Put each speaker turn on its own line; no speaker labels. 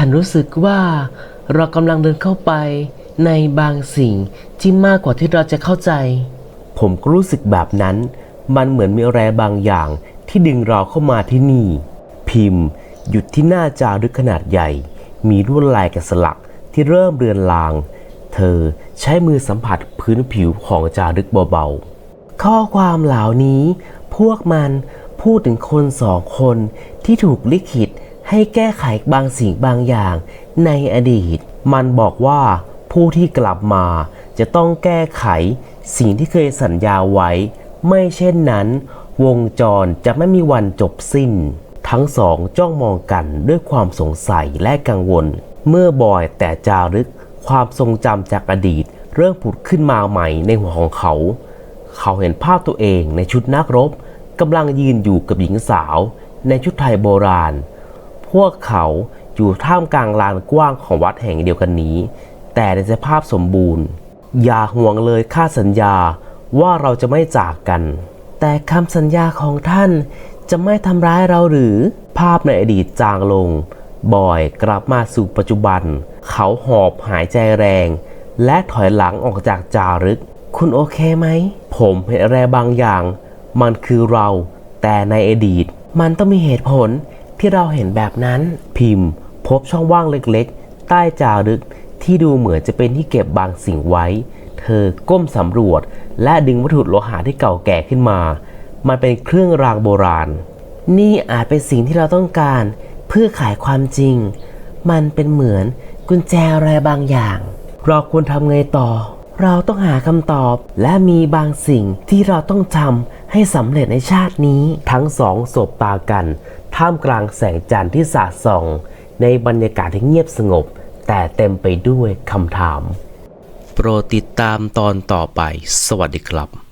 ฉันรู้สึกว่าเรากำลังเดินเข้าไปในบางสิ่งที่มากกว่าที่เราจะเข้าใจ ผมก็รู้สึกแบบนั้น มันเหมือนมีอะไรบางอย่างที่ดึงเราเข้ามาที่นี่ พิมพ์ หยุดที่หน้าจารึกขนาดใหญ่ มีลวดลายกะสลักที่เริ่มเรือนลาง เธอใช้มือสัมผัสพื้นผิวของจารึกเบาๆ ข้อความเหล่านี้ พวกมันพูดถึงคนสองคนที่ถูกลิขิต ให้แก้ไขบางสิ่งบางอย่างในอดีต มันบอกว่าผู้ที่กลับมาจะต้องแก้ไขสิ่งที่เคยสัญญาไว้ ไม่เช่นนั้น วงจรจะไม่มีวันจบสิ้น ทั้งสองจ้องมองกันด้วยความสงสัยและกังวล เมื่อบอยแต่จารึกความทรงจำจากอดีต เริ่มผุดขึ้นมาใหม่ในหัวของเขา เขาเห็นภาพตัวเองในชุดนักรบกำลังยืนอยู่กับหญิงสาว ในชุดไทยโบราณ พวกเขาอยู่ท่ามกลางลานกว้างของวัดแห่งเดียวกันนี้ แต่ในสภาพสมบูรณ์ อย่าห่วงเลยค่าสัญญาว่าเราจะไม่จากกัน แต่คำสัญญาของท่านจะไม่ทำร้ายเราหรือภาพในอดีตจางลง บอยกลับมาสู่ปัจจุบัน เขาหอบหายใจแรง และถอยหลังออกจากจารึก คุณโอเคไหม ผมเห็นอะไรบางอย่าง มันคือเรา แต่ในอดีตมันต้องมีเหตุผล ที่เราเห็นแบบนั้น พิมพ์ พบช่องว่างเล็กๆ ใต้จารึกที่ดูเหมือนจะเป็นที่เก็บบางสิ่งไว้ เธอก้มสำรวจ และดึงวัตถุโลหะที่เก่าแก่ขึ้นมา มันเป็นเครื่องรางโบราณ นี่อาจเป็นสิ่งที่เราต้องการ เพื่อขายความจริง มันเป็นเหมือนกุญแจอะไรบางอย่าง เราควรทำไงต่อ เราต้องหาคำตอบและมีบางสิ่งที่เราต้องทำ ให้สำเร็จในชาตินี้ ทั้งสองสบตากัน ท่ามกลางแสงจันทร์ที่สาดส่อง ในบรรยากาศที่เงียบสงบ แต่เต็มไปด้วยคำถาม โปรดติดตามตอนต่อไป สวัสดีครับ